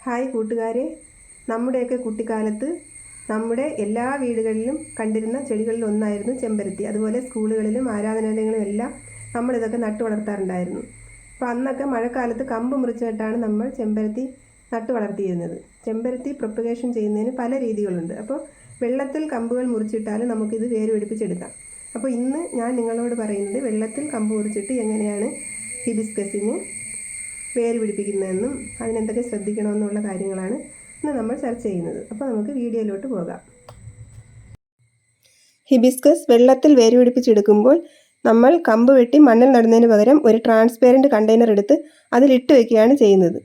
Hi കൂട്ടുകാരെ. നമ്മുടെയൊക്കെ കുട്ടിക്കാലത്ത് നമ്മുടെ എല്ലാ വീടുകളിലും കണ്ടിരുന്ന ചെടികളിൽ ഒന്നായിരുന്നു ചെമ്പരത്തി. അതുപോലെ സ്കൂളുകളിലും ആരാധനാലയങ്ങളിലും എല്ലാം നമ്മളിതൊക്കെ നട്ടു വളർത്താറുണ്ടായിരുന്നു. അപ്പോൾ അന്നൊക്കെ മഴക്കാലത്ത് കമ്പ് മുറിച്ചിട്ടാണ് നമ്മൾ ചെമ്പരത്തി നട്ടു വളർത്തിയിരുന്നത്. ചെമ്പരത്തി പ്രൊപ്പഗേഷൻ ചെയ്യുന്നതിന് പല രീതികളുണ്ട്. അപ്പോൾ വെള്ളത്തിൽ കമ്പുകൾ മുറിച്ചിട്ടാൽ നമുക്കിത് വേര് പിടിപ്പിച്ചെടുക്കാം അപ്പോൾ ഇന്ന് ഞാൻ നിങ്ങളോട് പറയുന്നത് വെള്ളത്തിൽ കമ്പ് മുറിച്ചിട്ട് എങ്ങനെയാണ് ഹിബിസ്കസിന് വേര് പിടിപ്പിക്കുന്നതെന്നും അതിനെന്തൊക്കെ ശ്രദ്ധിക്കണമെന്നുള്ള കാര്യങ്ങളാണ് ഇന്ന് നമ്മൾ ചർച്ച ചെയ്യുന്നത്. അപ്പോൾ നമുക്ക് വീഡിയോയിലോട്ട് പോകാം. ഹിബിസ്കസ് വെള്ളത്തിൽ വേര് പിടിപ്പിച്ചെടുക്കുമ്പോൾ നമ്മൾ കമ്പ് വെട്ടി മണ്ണിൽ നടുന്നതിന് പകരം ഒരു ട്രാൻസ്പെറന്റ് കണ്ടെയ്നർ എടുത്ത് അതിലിട്ട് വെക്കുകയാണ് ചെയ്യുന്നത്.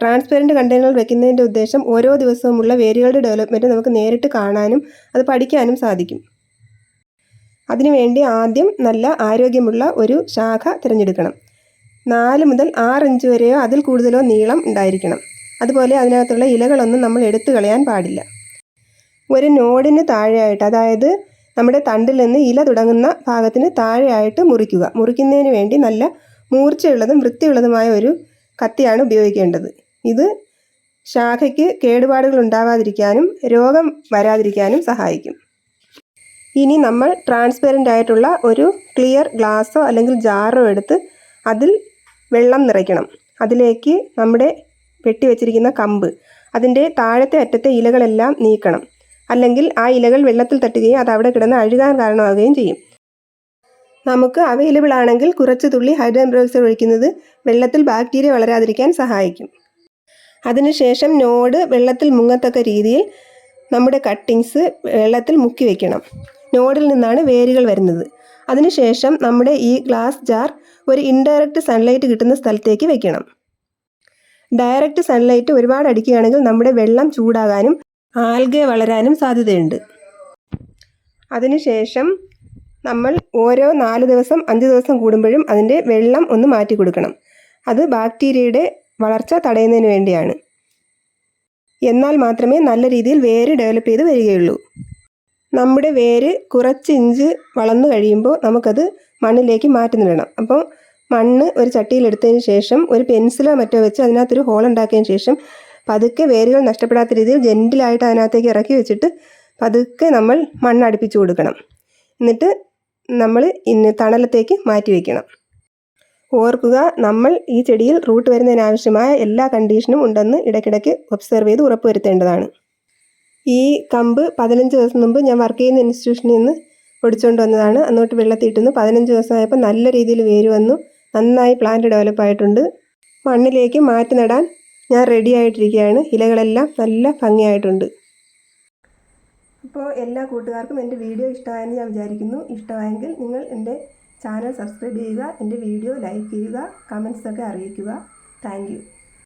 ട്രാൻസ്പെറന്റ് കണ്ടെയ്നർ വെക്കുന്നതിന്റെ ഉദ്ദേശം ഓരോ ദിവസവുമുള്ള വേരുകളുടെ ഡെവലപ്മെന്റ് നമുക്ക് നേരിട്ട് കാണാനും അത് പഠിക്കാനും സാധിക്കും. അതിനുവേണ്ടി ആദ്യം നല്ല ആരോഗ്യമുള്ള ഒരു ശാഖ തിരഞ്ഞെടുക്കണം. നാല് മുതൽ ആറ് ഇഞ്ച് വരെയോ അതിൽ കൂടുതലോ നീളം ഉണ്ടായിരിക്കണം. അതുപോലെ അതിനകത്തുള്ള ഇലകളൊന്നും നമ്മൾ എടുത്തു കളയാൻ പാടില്ല. ഒരു നോഡിന് താഴെയായിട്ട് അതായത് നമ്മുടെ തണ്ടിൽ നിന്ന് ഇല തുടങ്ങുന്ന ഭാഗത്തിന് താഴെയായിട്ട് മുറിക്കുക. മുറിക്കുന്നതിന് വേണ്ടി നല്ല മൂർച്ചയുള്ളതും വൃത്തിയുള്ളതുമായ ഒരു കത്തിയാണ് ഉപയോഗിക്കേണ്ടത്. ഇത് ശാഖയ്ക്ക് കേടുപാടുകൾ ഉണ്ടാവാതിരിക്കാനും രോഗം വരാതിരിക്കാനും സഹായിക്കും. ഇനി നമ്മൾ ട്രാൻസ്പെറന്റ് ആയിട്ടുള്ള ഒരു ക്ലിയർ ഗ്ലാസ്സോ അല്ലെങ്കിൽ ജാറോ എടുത്ത് അതിൽ വെള്ളം നിറയ്ക്കണം. അതിലേക്ക് നമ്മുടെ വെട്ടിവെച്ചിരിക്കുന്ന കമ്പ് അതിന്റെ താഴത്തെ അറ്റത്തെ ഇലകളെല്ലാം നീക്കണം. അല്ലെങ്കിൽ ആ ഇലകൾ വെള്ളത്തിൽ തട്ടുകയും അത് അവിടെ കിടന്ന് അഴുകാൻ കാരണമാവുകയും ചെയ്യും. നമുക്ക് അവൈലബിൾ ആണെങ്കിൽ കുറച്ച് തുള്ളി ഹൈഡ്രോജൻ പെറോക്സൈഡ് ഒഴിക്കുന്നത് വെള്ളത്തിൽ ബാക്ടീരിയ വളരാതിരിക്കാൻ സഹായിക്കും. അതിനുശേഷം നോഡ് വെള്ളത്തിൽ മുങ്ങത്തക്ക രീതിയിൽ നമ്മുടെ കട്ടിങ്സ് വെള്ളത്തിൽ മുക്കി വയ്ക്കണം നോഡിൽ നിന്നാണ് വേരുകൾ വരുന്നത്. അതിനുശേഷം നമ്മുടെ ഈ ഗ്ലാസ് ജാർ ഒരു ഇൻഡയറക്റ്റ് സൺലൈറ്റ് കിട്ടുന്ന സ്ഥലത്തേക്ക് വെക്കണം. ഡയറക്റ്റ് സൺലൈറ്റ് ഒരുപാട് അടിക്കുകയാണെങ്കിൽ നമ്മുടെ വെള്ളം ചൂടാകാനും ആൽഗെ വളരാനും സാധ്യതയുണ്ട്. അതിനുശേഷം നമ്മൾ ഓരോ നാല് ദിവസം അഞ്ച് ദിവസം കൂടുമ്പോഴും അതിന്റെ വെള്ളം ഒന്ന് മാറ്റി കൊടുക്കണം. അത് ബാക്ടീരിയയുടെ വളർച്ച തടയുന്നതിന് വേണ്ടിയാണ്. എന്നാൽ മാത്രമേ നല്ല രീതിയിൽ വേര് ഡെവലപ്പ് ചെയ്ത് വരികയുള്ളൂ. നമ്മുടെ വേര് കുറച്ച് ഇഞ്ച് വളർന്നു കഴിയുമ്പോൾ നമുക്കത് മണ്ണിലേക്ക് മാറ്റി നിടണം അപ്പോൾ മണ്ണ് ഒരു ചട്ടിയിലെടുത്തതിന് ശേഷം ഒരു പെൻസിലോ മറ്റോ വെച്ച് അതിനകത്തൊരു ഹോൾ ഉണ്ടാക്കിയതിന് ശേഷം പതുക്കെ വേരുകൾ നഷ്ടപ്പെടാത്ത രീതിയിൽ ജെന്റിലായിട്ട് അതിനകത്തേക്ക് ഇറക്കി വെച്ചിട്ട് പതുക്കെ നമ്മൾ മണ്ണ് അടുപ്പിച്ച് കൊടുക്കണം. എന്നിട്ട് നമ്മൾ ഇന്ന് തണലത്തേക്ക് മാറ്റി വയ്ക്കണം ഓർക്കുക നമ്മൾ ഈ ചെടിയിൽ റൂട്ട് വരുന്നതിനാവശ്യമായ എല്ലാ കണ്ടീഷനും ഉണ്ടെന്ന് ഇടയ്ക്കിടയ്ക്ക് ഒബ്സർവ് ചെയ്ത് ഉറപ്പുവരുത്തേണ്ടതാണ്. ഈ കമ്പ് പതിനഞ്ച് ദിവസം മുമ്പ് ഞാൻ വർക്ക് ചെയ്യുന്ന ഇൻസ്റ്റിറ്റ്യൂഷനിൽ നിന്ന് പൊടിച്ചുകൊണ്ട് വന്നതാണ്. അന്നോട്ട് വെള്ളത്തിയിട്ടുന്നു പതിനഞ്ച് ദിവസമായപ്പോൾ നല്ല രീതിയിൽ വേര് വന്നു. നന്നായി പ്ലാന്റ് ഡെവലപ്പ് ആയിട്ടുണ്ട്. മണ്ണിലേക്ക് മാറ്റി നടാൻ ഞാൻ റെഡി ആയിട്ടിരിക്കുകയാണ്. ഇലകളെല്ലാം നല്ല ഭംഗിയായിട്ടുണ്ട്. അപ്പോൾ എല്ലാ കൂട്ടുകാർക്കും എന്റെ വീഡിയോ ഇഷ്ടമായെന്ന് ഞാൻ വിചാരിക്കുന്നു. ഇഷ്ടമായെങ്കിൽ നിങ്ങൾ എന്റെ ചാനൽ സബ്സ്ക്രൈബ് ചെയ്യുക എന്റെ വീഡിയോ ലൈക്ക് ചെയ്യുക കമൻസൊക്കെ അറിയിക്കുക. താങ്ക്